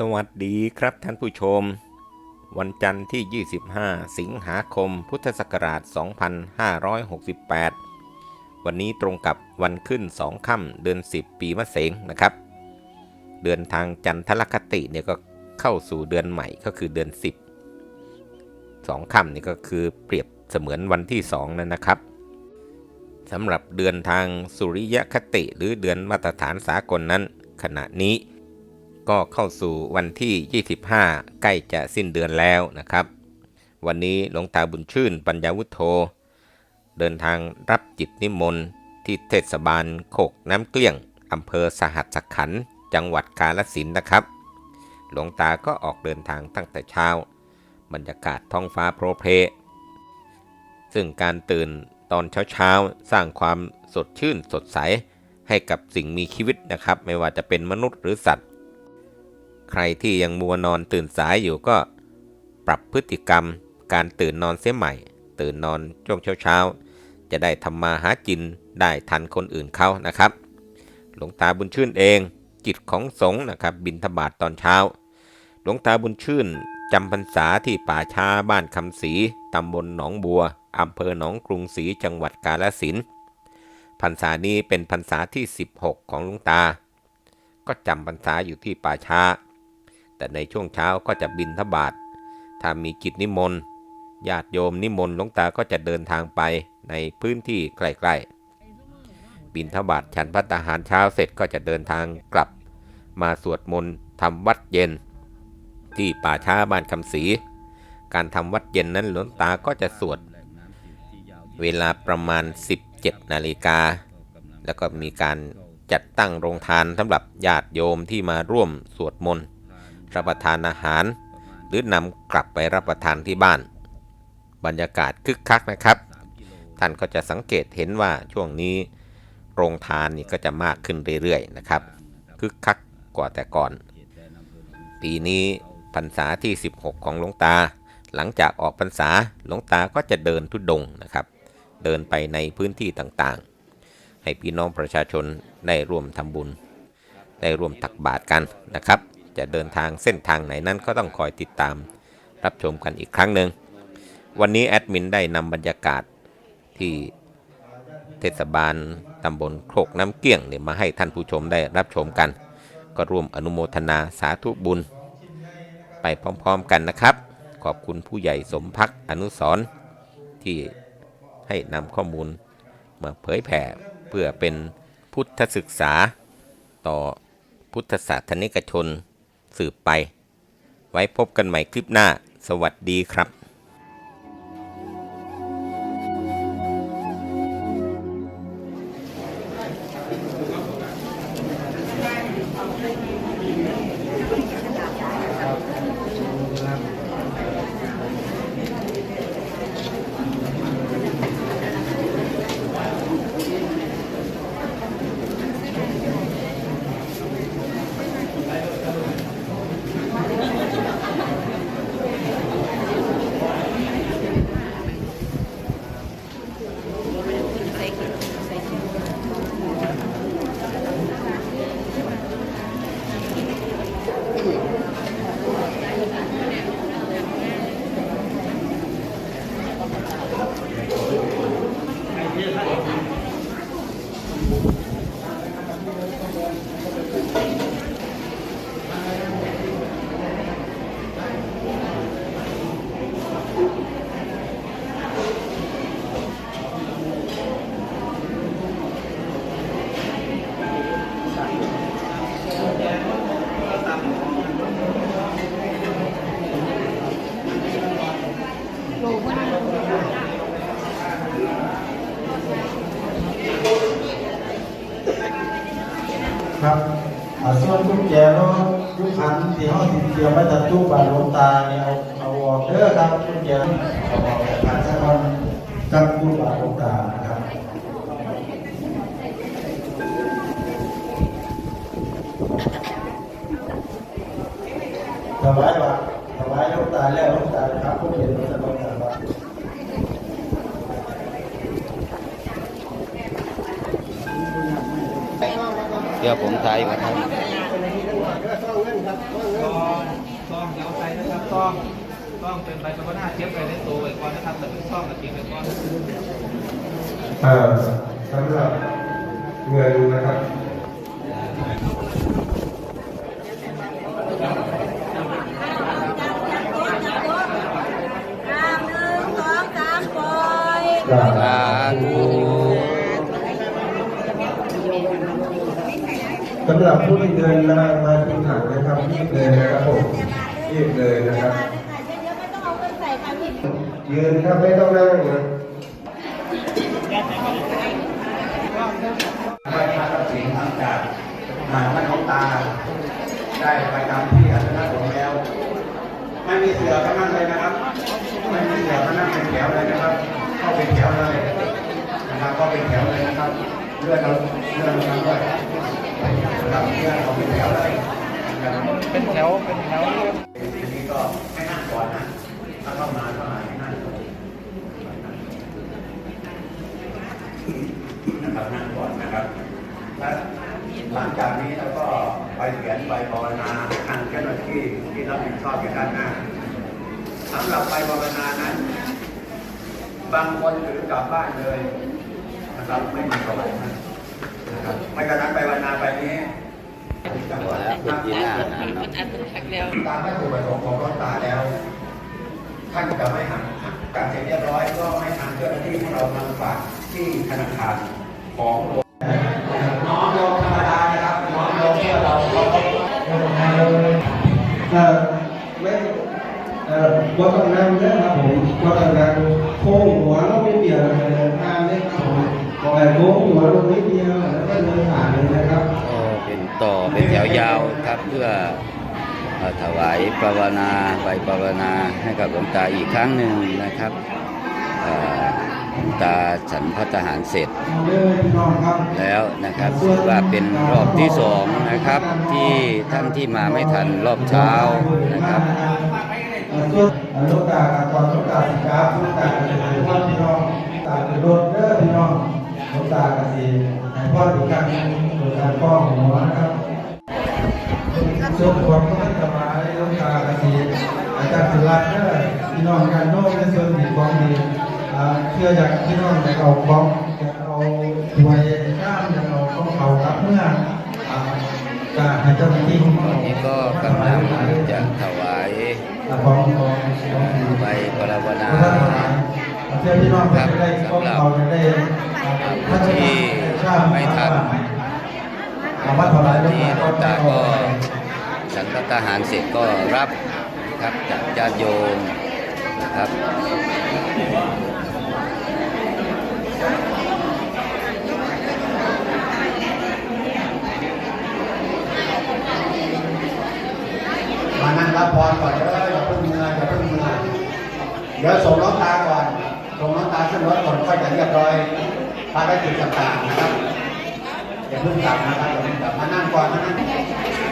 สวัสดีครับท่านผู้ชม วันจันทร์ที่ 25 สิงหาคม พุทธศักราช 2568 วันนี้ตรงกับวันขึ้น 2 ค่ำเดือน 10 ปีมะเสงนะครับ เดือนทางจันทรคติเนี่ยก็เข้าสู่เดือนใหม่ก็คือเดือน 10 2 ค่ำนี่ก็คือเปรียบเสมือนวันที่ 2 นั่นนะครับสำหรับเดือนทางสุริยคติหรือเดือนมาตรฐานสากลนั้น ขณะนี้ ก็เข้าสู่วันที่ 25 ใกล้จะสิ้นเดือนแล้วนะครับ วันนี้หลวงตาบุญชื่นปัญญาวุฒโธ เดินทางรับจิตนิมนต์ที่เทศบาลโคกน้ำเกลี้ยงอำเภอสหัสขันธ์จังหวัดกาฬสินธุ์นะครับ หลวงตาก็ออกเดินทางตั้งแต่เช้า บรรยากาศท้องฟ้าโปรเพซึ่งการตื่นตอนเช้าๆ สร้างความสดชื่นสดใสให้กับสิ่งมีชีวิตนะครับ ไม่ว่าจะเป็นมนุษย์หรือสัตว์ ใครที่ยังมัวนอนตื่นสายอยู่ก็ปรับพฤติกรรม การตื่นนอนเสียใหม่ ตื่นนอนช่วงเช้าๆ จะได้ทำมาหากินได้ทันคนอื่นเขานะครับ หลวงตาบุญชื่นเองจิตของสงฆ์นะครับบินทบาทตอนเช้า หลวงตาบุญชื่นจำพรรษาที่ป่าช้าบ้านคำศรีตำบลหนองบัวอำเภอหนองกรุงศรีจังหวัดกาฬสินพรรษานี้เป็นพรรษาที่ 16 ของหลวงตา ก็จำพรรษาอยู่ที่ป่าช้า แต่ในช่วงเช้าก็จะบินทบาทถ้ามีกิจนิมนต์ญาติโยมนิมนต์หลวงตาก็จะเดินทางไปในพื้นที่ใกล้ๆบินทบาทฉันพัตาหารเช้าเสร็จก็จะเดินทางกลับ มาสวดมนต์ทำวัดเย็น ที่ป่าช้าบ้านคำศรีการทำวัดเย็นนั้นหลวงตาก็จะสวด เวลาประมาณ 17นาฬิกาแล้วก็มีการจัดตั้งโรงทานสำหรับญาติโยมที่มาร่วมสวดมนต์ รับประทานอาหาร หรือนำกลับไปรับประทานที่บ้าน บรรยากาศคึกคักนะครับ ท่านก็จะสังเกตเห็นว่าช่วงนี้ โรงทานนี่ก็จะมากขึ้นเรื่อยๆนะครับ คึกคักกว่าแต่ก่อน ปีนี้พรรษาที่ 16 ของหลวงตา หลังจากออกพรรษาหลวงตาก็จะเดินทุดงนะครับ เดินไปในพื้นที่ต่างๆ ให้พี่น้องประชาชนได้ร่วมทำบุญ ได้ร่วมตักบาตรกันนะครับ จะเดินทางเส้นทางไหนนั้นก็ต้องคอยติดตามรับชมกันอีกครั้งหนึ่ง วันนี้แอดมินได้นำบรรยากาศที่เทศบาลตำบลโคกน้ำเกี้ยงเนี่ยมาให้ท่านผู้ชมได้รับชมกัน ก็ร่วมอนุโมทนาสาธุบุญ ไปพร้อมๆกันนะครับ ขอบคุณผู้ใหญ่สมพักอนุสรที่ให้นำข้อมูลมาเผยแผ่เพื่อเป็นพุทธศึกษาต่อพุทธศาสนิกชน สืบไป ไว้พบกันใหม่คลิปหน้า สวัสดีครับ ครับส่วนทุกแก่รถยุคขันที่ห้องติดเตรียมไว้ตัดตู้บาดหลวงตาเนี่ยเอาเอาออกเด้อครับทุกแก่เอาออกจากขันสักวันจับตู้บาดหลวงตา เดี๋ยวผมถ่ายก่อนครับต้องเดี๋ยวใส่นะครับต้องต้องเป็นใบสมรนาเทียบไปในตัวไว้ก่อนนะครับแต่เป็นต้องกับเก็บไว้ก่อนสำหรับเงินนะครับ สำหรับผู้ที่เงินมามาที่ถังนะครับรีบเลยนะครับผมรีบเลยนะครับเดี๋ยวไม่ต้องเอาเงินใส่ค่ะพี่ยืนครับไม่ต้องนั่งนะไปพาทัพสิงห์หลังจากหาท่านของตา ได้ไปตามที่อาจารย์ผมแล้ว ไม่มีเสือก็นั่งเลยนะครับ ไม่มีเสือก็นั่งเป็นแถวเลยนะครับ เข้าเป็นแถวเลยนะครับก็เป็นแถวเลยนะครับ เลื่อนเราเลื่อนเราด้วย เลื่อนเราเป็นแถวเลยเป็นแถวเป็นแถวทีนี้ก็ให้นั่งก่อนนะถ้าเข้ามาเข้ามาให้นั่งนะครับนั่งก่อนนะครับและหลังจากนี้เราก็ไปเขียนใบภาวนาทางเจ้าหน้าที่ที่รับผิดชอบอยู่ด้านหน้าสำหรับใบภาวนานั้น บางคนถือกลับบ้านเลยนะครับไม่มีประวัตินะครับไม่กระนั้นใบภาวนาใบนี้ จังหวัดเป็นปีหน้าตามวัตถุประสงค์ของหลวงตาแล้ว ท่านจะไม่หักการเสร็จเรียบร้อยก็ให้ทางเจ้าหน้าที่ของเรานำฝากที่ธนาคารของโรงน้องลงธรรมดานะครับน้องลงเพื่อเราเราก็ เอ่อไม่เอ่อว่าต้องนั่งนะครับผมว่าต้องนั่งโค้งหัวเราไม่เปลี่ยนอะไรเลยทางนี้ครับผมแต่โค้งหัวลงนิดเดียวแล้วก็เดินผ่านเลยนะครับ ก็เป็น ต่อเป็นแถวยาวครับเพื่อถวายภาวนาใบภาวนาให้กับหลวงตาอีกครั้งหนึ่งนะครับหลวงตาฉันพัฒหารเสร็จ แล้วนะครับถือว่าเป็นรอบที่สองนะครับ ที่ท่านที่มาไม่ทันรอบเช้านะครับลูกตากับตอนลูกตาสิครับลูกตาเกับสิพ่อพี่น้องตาเป็นรถเด้อพี่น้องลูกตากับสิให้พ่อดูกันดูกัน ป้องหัวนะครับส่วนความก็ไม่สบายลูกตากับสิอาจารย์สุรัตน์เด้อพี่น้องกันโน้มในส่วนที่ความดีอ่าเชื่อจากพี่น้องอยากเอาของอยากเอาถวยข้ามอยากเอาของเขาครับเมื่ออ่าการให้เจ้าหน้าที่ของเรานี่ก็กำลังจะถวายของของของใบภาวนาเพื่อพี่น้องจะได้พวกเราจะได้ผู้ที่ไม่ทันอาวัดถวาย ที่หลวงตาก็ฉันพัฒหารเสร็จก็รับครับจากญาติโยมนะครับมานั่งรับพรก่อนเด้ออย่าเพิ่งเมื่อยอย่าเพิ่งเมื่อยเดี๋ยวส่งน้องตาก่อนส่งน้องตาขึ้นรถก่อนค่อยจะเรียบร้อยภารกิจต่างๆนะครับ อย่าเพิ่งกลับนะครับอย่าเพิ่งกลับมานั่งก่อนมานั่ง